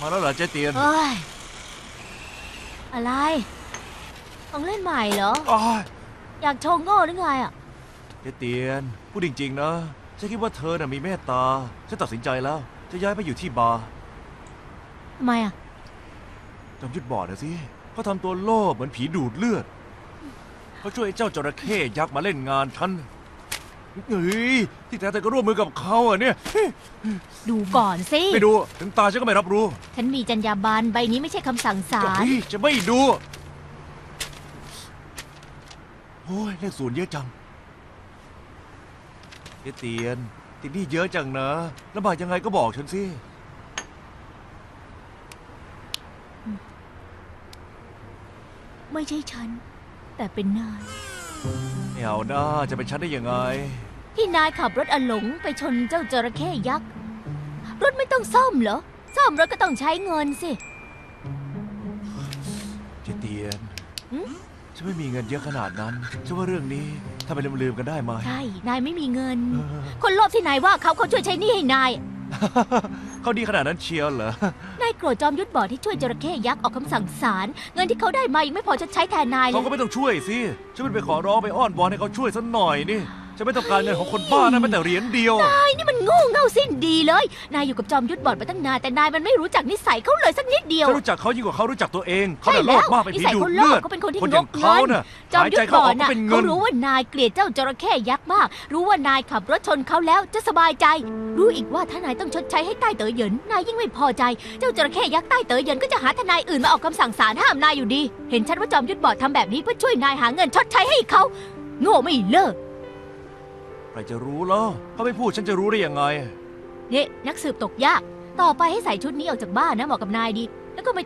มาแล้วเหรอเจ๊เตียนเฮ้ยอะไร ของเล่นใหม่เหรอ อ้ายอยากโชว์โง่หรือไงอะ เจ๊เตียน พูดจริงๆนะฉันคิดว่าเธอน่ะมีเมตตาฉันตัดสินใจแล้ว จะย้ายไปอยู่ที่บาร์ทำไมอะจอมยุทธบอกนะสิเขาทำตัวโล่เหมือนผีดูดเลือดเขาช่วยไอ้เจ้าจระเข้ยักษ์มาเล่นงานฉัน เฮ้ยที่แท้เธอก็ร่วมมือกับเขาอะเนี่ย ดูก่อนสิ ไม่ดูถึงตาฉันก็ไม่รับรู้ฉันมีจรรยาบรรณใบนี้ไม่ใช่คำสั่งศาล เฮ้ยจะไม่ดู โอ้ยเลขศูนย์เยอะจังเจ๊เตียนที่นี่เยอะจังนะลำบากยังไงก็บอกฉันสิ ไม่ใช่ฉัน แต่เป็นนาย ไม่เอานะจะเป็นฉันได้ยังไง ที่นายขับรถอหลงไปชนเจ้าจระเข้ยักษ์ รถไม่ต้องซ่อมเหรอ ซ่อมรถก็ต้องใช้เงินสิ เจเตียนหืม ฉันไม่มีเงินเยอะขนาดนั้นฉันว่าเรื่องนี้ถ้าไปลืมๆกันได้ไหม ใช่ นายไม่มีเงิน เออ คนโลภที่นายว่าเขาเขาช่วยใช้หนี้ให้นาย เขาดีขนาดนั้นเชียวเหรอ ได้โกรธจอมยุทธบอดที่ช่วยจระเข้ยักษ์ออกคำสั่งศาลเงินที่เขาได้มายังไม่พอจะใช้แทนนายเลเขาย ก็ไม่ต้องช่วยสิ ฉันเป็นไปขอร้องไปอ้อนวอนให้เขาช่วยสักหน่อยนี่ ฉันไม่ต้องการเงินของคนบ้านะแม้แต่เหรียญเดียว นายนี่มันโง่เง่าสิ้นดีเลย นายอยู่กับจอมยุทธบอดมาตั้งนานแต่นายมันไม่รู้จักนิสัยเขาเลยสักนิดเดียว ฉันรู้จักเขายิ่งกว่าเขารู้จักตัวเอง เขาใช่น่ะโลแล้วภมากเป็นนิผีสัยดูดคนโลเลือภดก็เป็นคนที่คนงอย่างกเขาเงินน่ะจอมหายยุทใจธเข้าบอออดกก็น่ะเป็นเงิเขาน รู้ว่านายเกลียดเจ้าจระเข้ยักษ์มาก รู้ว่านายขับรถชนเขาแล้วจะสบายใจ รู้อีกว่าถ้านายต้องชดใช้ให้ใต้เต๋อเหยินนายยิ่งไม่พอใจ เจ้าจระเข้ยักษ์ใต้เต๋อเหยินก็จะหาทนายอื่นมาออกคำสั่งศาลห้ามนายอยู่ดี เห็นชัดว่าจอมยุทธบอดทำแบบนี้เพื่อช่วยนายหาเงินชดใช้ให้เขา โง่ไม่เลิก ใครจะรู้ล่ะเขาไม่พูดฉันจะรู้ได้ยังไง เนี่ยนักสืบตกยาก ต่อไปให้ใส่ชุดนี้ออกจากบ้านนะเหมาะกับนายดี แล้วก็ไม่